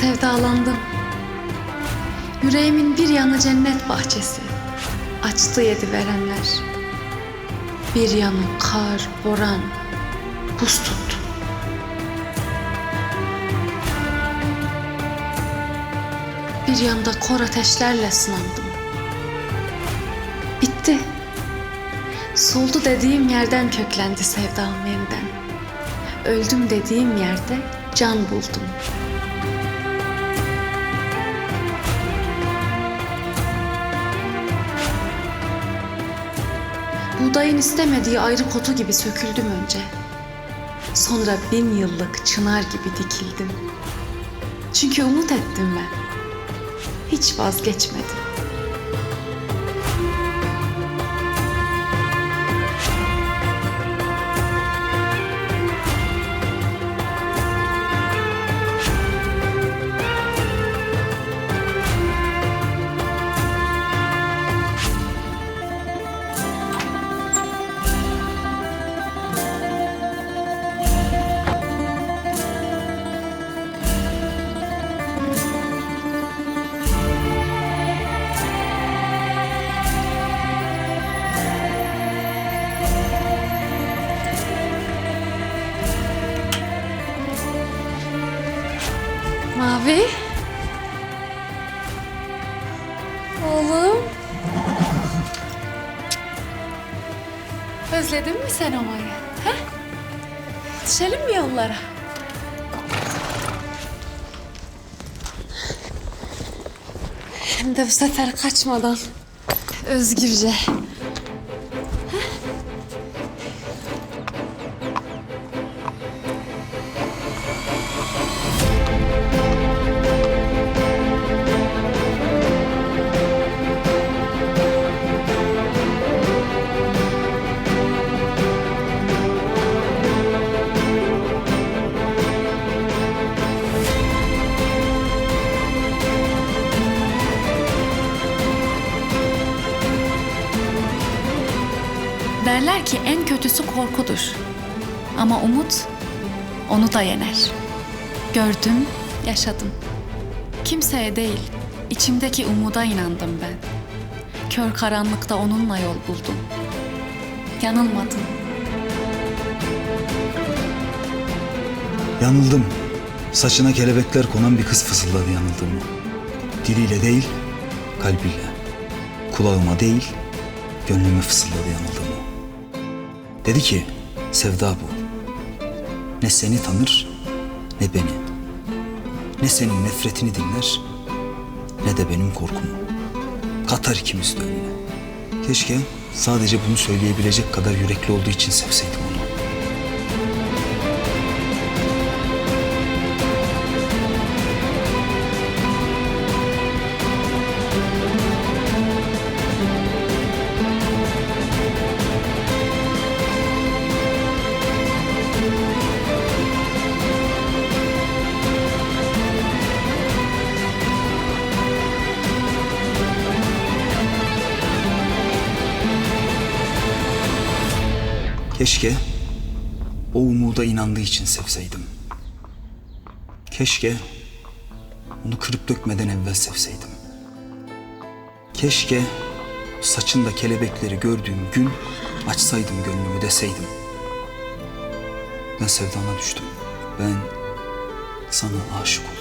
sevdalandım. Yüreğimin bir yanı cennet bahçesi. Açtı yedi verenler. Bir yanı kar, boran, buz tuttu. Bir yanda kor ateşlerle sınandım. Bitti. Soldu dediğim yerden köklendi sevdam yeniden. Öldüm dediğim yerde can buldum. Buğdayın istemediği ayrı kotu gibi söküldüm önce. Sonra bin yıllık çınar gibi dikildim. Çünkü umut ettim ben. Hiç vazgeçmedim. Özledin mi sen Omay'ı? He? Düşelim mi yollara? Hem de bu sefer kaçmadan. Özgürce. Derler ki en kötüsü korkudur. Ama umut onu da yener. Gördüm, yaşadım. Kimseye değil, içimdeki umuda inandım ben. Kör karanlıkta onunla yol buldum. Yanılmadım. Yanıldım. Saçına kelebekler konan bir kız fısıldadı yanıldığımı. Diliyle değil, kalbiyle. Kulağıma değil, gönlüme fısıldadı yanıldığımı. Dedi ki, sevda bu. Ne seni tanır, ne beni. Ne senin nefretini dinler, ne de benim korkumu. Katar ikimiz de önüne. Keşke sadece bunu söyleyebilecek kadar yürekli olduğu için sevseydim Keşke o umuda inandığı için sevseydim. Keşke onu kırıp dökmeden evvel sevseydim. Keşke saçında kelebekleri gördüğüm gün açsaydım gönlümü deseydim. Ben sevdana düştüm. Ben sana aşık oldum.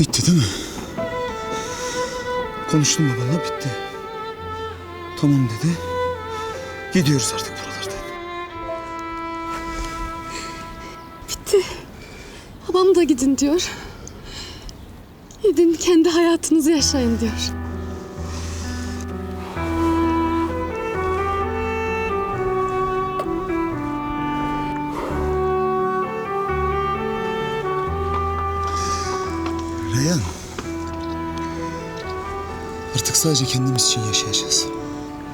Bitti değil mi? Konuştum babanla bitti. Tamam dedi. Gidiyoruz artık buralardan. Babam da gidin diyor. Gidin kendi hayatınızı yaşayın diyor. Sadece kendimiz için yaşayacağız.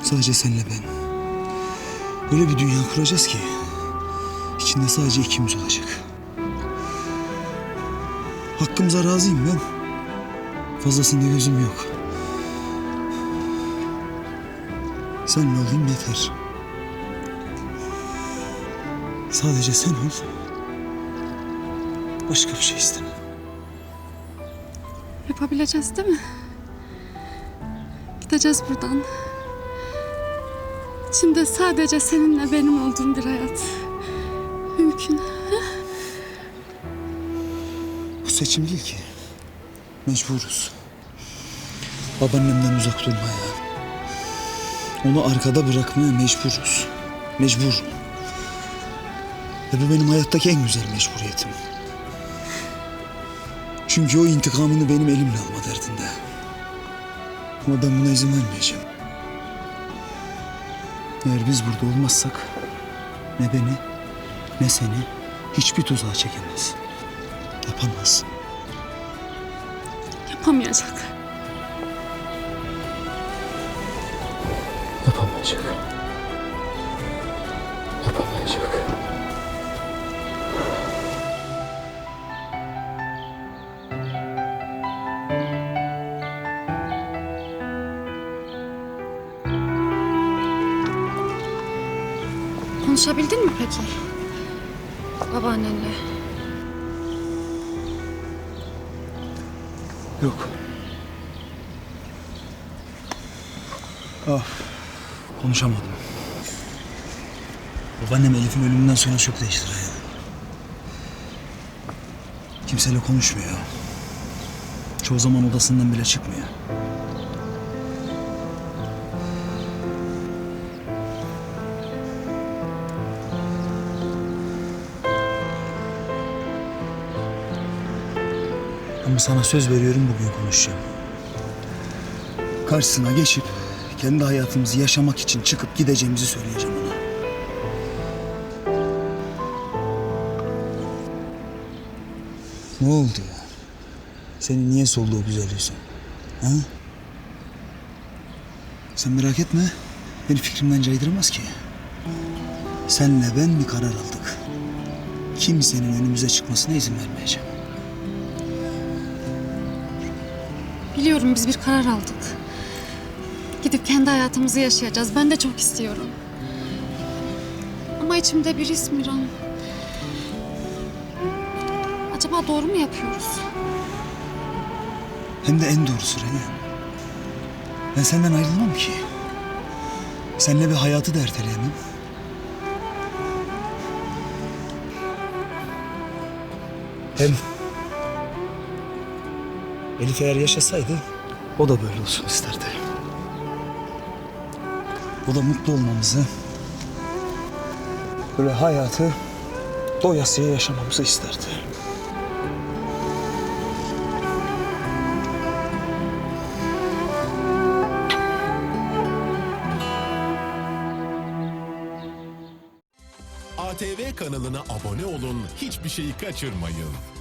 Sadece senle ben. Öyle bir dünya kuracağız ki içinde sadece ikimiz olacak. Hakkımıza razıyım ben. Fazlasında gözüm yok. Senle olayım yeter. Sadece sen ol. Başka bir şey istemem. Yapabileceğiz değil mi? Gideceğiz buradan. İçinde sadece seninle benim olduğum bir hayat. Mümkün. Bu seçim değil ki. Mecburuz. Babaannemden uzak durmaya. Onu arkada bırakmaya mecburuz. Mecbur. Ve bu benim hayattaki en güzel mecburiyetim. Çünkü o intikamını benim elimle alma derdinde. Ama ben buna izin vermeyeceğim. Eğer biz burada olmazsak ne beni ne seni hiçbir tuzağa çekemez. Yapamaz. Yapamayacak. Yapamayacak. Yapamayacak. Konuşabildin mi peki? Babaannenle. Yok. Ah, konuşamadım. Babaannem Elif'in ölümünden sonra çok değişti Reyhan. Kimseyle konuşmuyor. Çoğu zaman odasından bile çıkmıyor. Ama sana söz veriyorum bugün konuşacağım. Karşısına geçip kendi hayatımızı yaşamak için çıkıp gideceğimizi söyleyeceğim ona. Ne oldu ya? Senin niye solduğu güzel yüzün? Ha? Sen merak etme. Beni fikrimden caydıramaz ki. Senle ben bir karar aldık. Kimsenin önümüze çıkmasına izin vermeyeceğim. Biliyorum biz bir karar aldık. Gidip kendi hayatımızı yaşayacağız. Ben de çok istiyorum. Ama içimde bir his. Acaba doğru mu yapıyoruz? Hem de en doğrusu Reyhan. Ben senden ayrılmam ki. Seninle bir hayatı da erteleyemem. Hem Elif eğer yaşasaydı o da böyle olsun isterdi. O da mutlu olmamızı, böyle hayatı doyasıya yaşamamızı isterdi. ATV kanalına abone olun, hiçbir şeyi kaçırmayın.